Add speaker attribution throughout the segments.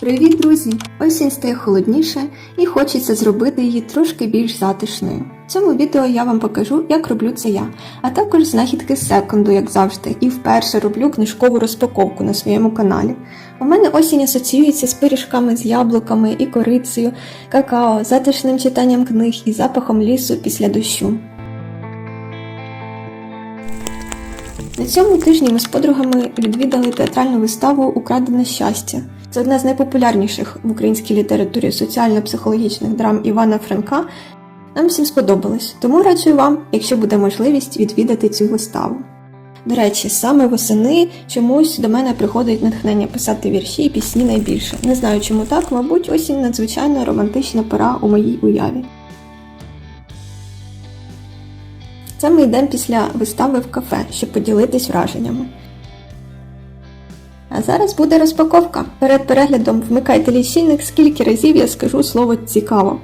Speaker 1: Привіт, друзі! Осінь стає холодніше і хочеться зробити її трошки більш затишною. В цьому відео я вам покажу, як роблю це я, а також знахідки з секунду, як завжди, і вперше роблю книжкову розпаковку на своєму каналі. У мене осінь асоціюється з пиріжками з яблуками і корицею, какао, затишним читанням книг і запахом лісу після дощу. На цьому тижні ми з подругами відвідали театральну виставу Украдене щастя. Це одна з найпопулярніших в українській літературі соціально-психологічних драм Івана Франка. Нам всім сподобалось, тому раджу вам, якщо буде можливість, відвідати цю виставу. До речі, саме восени чомусь до мене приходить натхнення писати вірші і пісні найбільше. Не знаю, чому так, мабуть, осінь надзвичайно романтична пора у моїй уяві. Це ми йдемо після вистави в кафе, щоб поділитись враженнями. А зараз буде розпаковка. Перед переглядом вмикайте лічильник, скільки разів я скажу слово цікаво.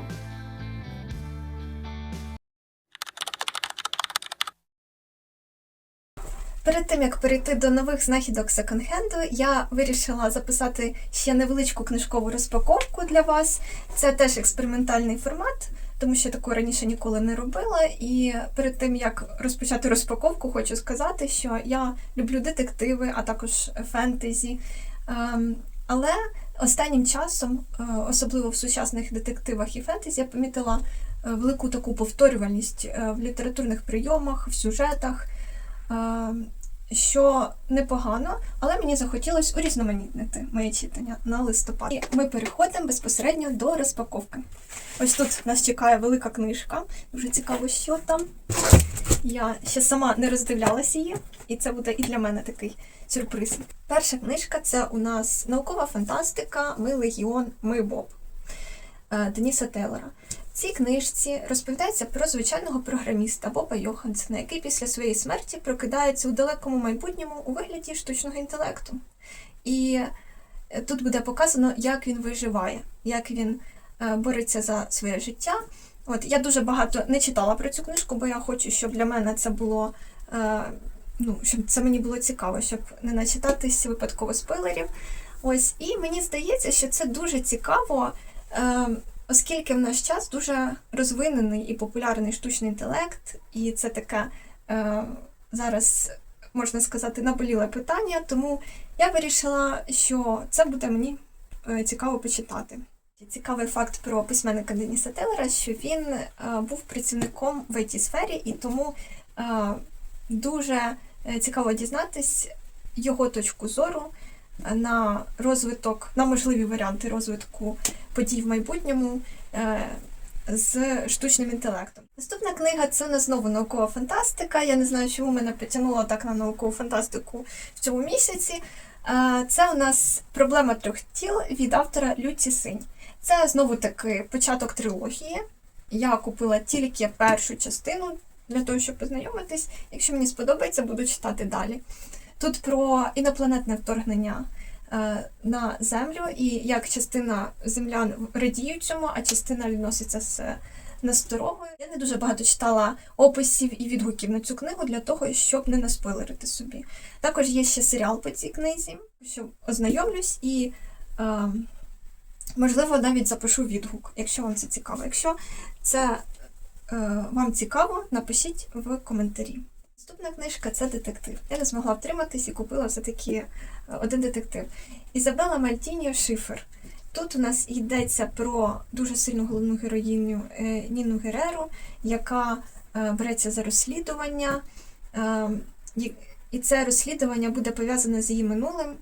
Speaker 2: Перед тим як перейти до нових знахідок секонд-хенду, я вирішила записати ще невеличку книжкову розпаковку для вас. Це теж експериментальний формат, тому що такого раніше ніколи не робила. І перед тим як розпочати розпаковку, хочу сказати, що я люблю детективи, а також фентезі. Ем, Але останнім часом, е, особливо в сучасних детективах і фентезі, я помітила е, велику таку повторювальність е, в літературних прийомах, в сюжетах. Що непогано, але мені захотілося урізноманітнити моє читання на листопад. І ми переходимо безпосередньо до розпаковки. Ось тут нас чекає велика книжка. Дуже цікаво, що там. Я ще сама не роздивлялася її, і це буде і для мене такий сюрприз. Перша книжка це у нас наукова фантастика Ми Легіон, Ми Боб е, Деніса Тейлора. Цій книжці розповідається про звичайного програміста Боба Йохансена, який після своєї смерті прокидається у далекому майбутньому у вигляді штучного інтелекту. І е, тут буде показано, як він виживає, як він е, бореться за своє життя. От я дуже багато не читала про цю книжку, бо я хочу, щоб для мене це було. е, Ну, щоб це мені було цікаво, щоб не начитатись випадково спойлерів. Ось, і мені здається, що це дуже цікаво, е, оскільки в наш час дуже розвинений і популярний штучний інтелект, і це таке е, зараз, можна сказати, наболіле питання, тому я вирішила, що це буде мені е, цікаво почитати. Цікавий факт про письменника Деніса Телера, що він е, був працівником в it сфері і тому е, дуже е, цікаво дізнатись його точку зору на розвиток, на можливі варіанти розвитку подій в майбутньому е, з штучним інтелектом. Наступна книга це у нас знову наукова фантастика. Я не знаю, чому мене потягнуло так на наукову фантастику в цьому місяці. Е, Це у нас проблема трьох тіл від автора Люці Синь. Це знову таки початок трилогії. Я купила тільки першу частину для того, щоб познайомитись. Якщо мені сподобається, буду читати далі. Тут про інопланетне вторгнення на землю, і як частина землян радіють цьому, а частина відноситься з насторогою. Я не дуже багато читала описів і відгуків на цю книгу для того, щоб не наспойлерити собі. Також є ще серіал по цій книзі, що ознайомлюсь і. Е, Можливо, навіть запишу відгук, якщо вам це цікаво. Якщо це е, вам цікаво, напишіть в коментарі. Наступна книжка це детектив. Я не змогла втриматись і купила все-таки е, один детектив. Ізабела Мальтіньо Шифер. Тут у нас йдеться про дуже сильну головну героїню е, Ніну Гереру, яка е, береться за розслідування. Е, і- це розслідування буде пов'язане з її минулим,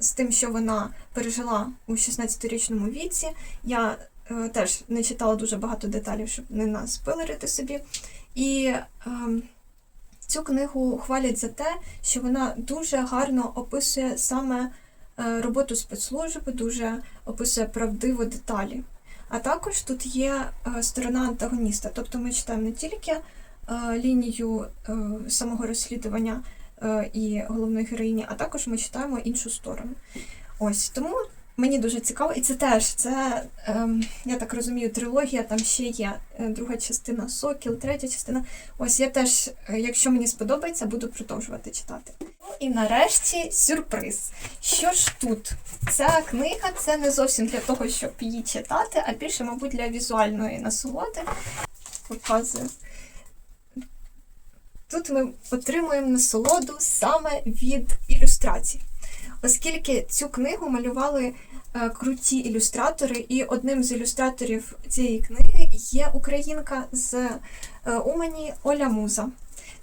Speaker 2: з тим, що вона пережила у 16-річному віці. Я теж не читала дуже багато деталів, щоб не наспойлерити собі. І ем, цю книгу хвалять за те, що вона дуже гарно описує саме е, роботу спецслужби, дуже описує правдиво деталі. А також тут є е, сторона антагоніста. Тобто ми читаємо не тільки е, лінію самого розслідування і головної героїні, а також ми читаємо іншу сторону. Ось тому мені дуже цікаво, і це теж це, ем, я так розумію, трилогія, там ще є е, друга частина Сокіл, третя частина. Ось я теж, е, якщо мені сподобається, буду продовжувати читати. Ну і нарешті сюрприз. Що ж тут? Ця книга це не зовсім для того, щоб її читати, а більше, мабуть, для візуальної насолоди. Показую. Тут ми отримуємо насолоду саме від ілюстрацій. Оскільки цю книгу малювали круті ілюстратори, і одним з ілюстраторів цієї книги є українка з е, Умані Оля Муза.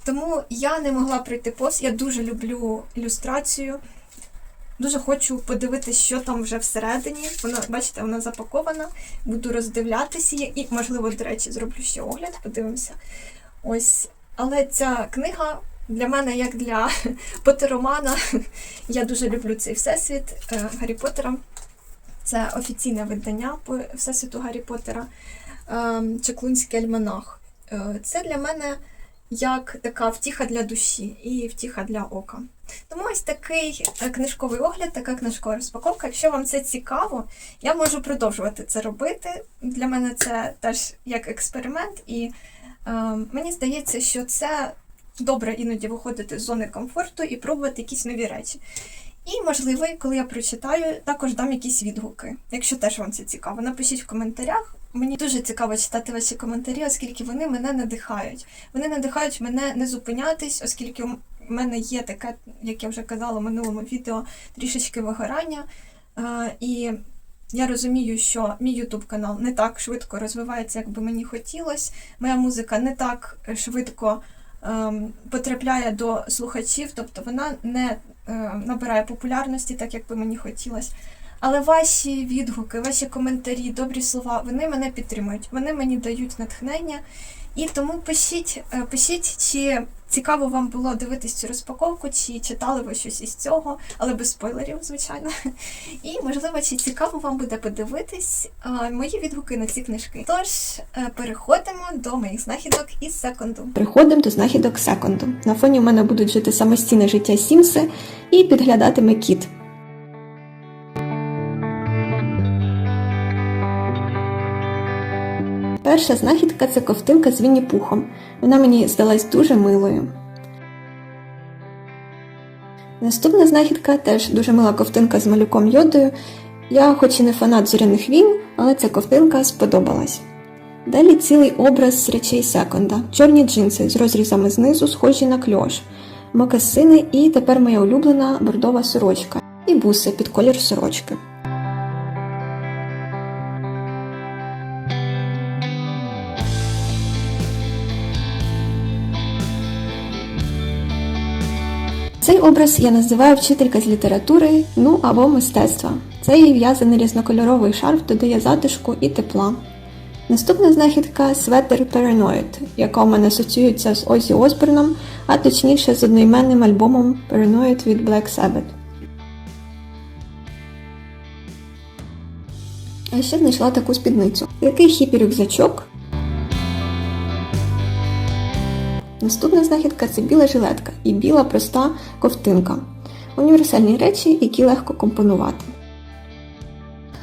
Speaker 2: Тому я не могла пройти повз. Я дуже люблю ілюстрацію. Дуже хочу подивитися, що там вже всередині. Вона, бачите, вона запакована. Буду роздивлятися її і, можливо, до речі, зроблю ще огляд, подивимося. Ось. Але ця книга для мене, як для потеромана, я дуже люблю цей всесвіт е, Гаррі Поттера. Це офіційне видання по всесвіту Гаррі Поттера, е, Чеклунський альманах. Е, Це для мене як така втіха для душі і втіха для ока. Тому ось такий е, книжковий огляд, така книжкова розпаковка. Якщо вам це цікаво, я можу продовжувати це робити. Для мене це теж як експеримент, і е, мені здається, що це добре іноді виходити з зони комфорту і пробувати якісь нові речі. І, можливо, коли я прочитаю, також дам якісь відгуки. Якщо теж вам це цікаво, напишіть в коментарях. Мені дуже цікаво читати ваші коментарі, оскільки вони мене надихають. Вони надихають мене не зупинятись, оскільки у мене є таке, як я вже казала в минулому відео, трішечки вигорання. І я розумію, що мій YouTube канал не так швидко розвивається, як би мені хотілося. Моя музика не так швидко потрапляє до слухачів, тобто вона не е, набирає популярності, так як би мені хотілося. Але ваші відгуки, ваші коментарі, добрі слова, вони мене підтримують, вони мені дають натхнення. І тому пишіть, е, пишіть, чи цікаво вам було дивитись цю розпаковку, чи читали ви щось із цього, але без спойлерів, звичайно. І можливо, чи цікаво вам буде подивитись е, мої відгуки на ці книжки. Тож е, переходимо до моїх знахідок із секунду.
Speaker 1: Приходимо до знахідок секунду. На фоні в мене будуть жити самостійне життя Сімси і підглядатиме кіт. Перша знахідка це ковтинка з Вінні Пухом. Вона мені здалась дуже милою. Наступна знахідка теж дуже мила ковтинка з малюком йодою. Я, хоч і не фанат зоряних війн, але ця ковтинка сподобалась. Далі цілий образ з речей секонда, чорні джинси з розрізами знизу, схожі на кльош, мокасини і тепер моя улюблена бордова сорочка і буси під колір сорочки. Образ я називаю вчителька з літератури, ну або мистецтва. Цей в'язаний різнокольоровий шарф додає затишку і тепла. Наступна знахідка светер Paranoid, яка у мене асоціюється з Озі Осборном, а точніше з одноіменним альбомом Paranoid від Black Sabbath. А ще знайшла таку спідницю. Такий хіпі рюкзачок. Наступна знахідка це біла жилетка і біла проста ковтинка. Універсальні речі, які легко компонувати.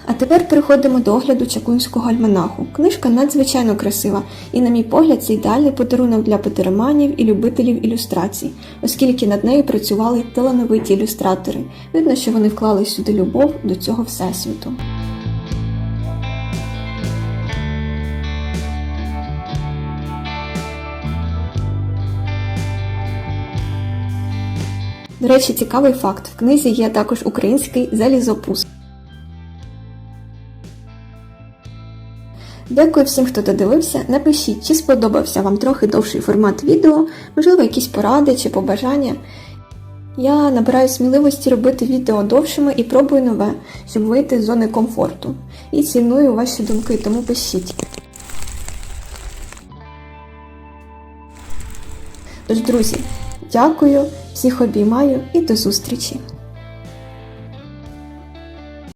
Speaker 1: А тепер переходимо до огляду чаклунського альманаху. Книжка надзвичайно красива, і, на мій погляд, це ідеальний подарунок для потероманів і любителів ілюстрацій, оскільки над нею працювали талановиті ілюстратори. Видно, що вони вклали сюди любов до цього всесвіту. До речі, цікавий факт: в книзі є також український залізопус. Дякую всім, хто додивився. Напишіть, чи сподобався вам трохи довший формат відео, можливо, якісь поради чи побажання. Я набираю сміливості робити відео довшими і пробую нове, щоб вийти з зони комфорту. І ціную ваші думки, тому пишіть. Тож, друзі, дякую, всіх обіймаю і до зустрічі!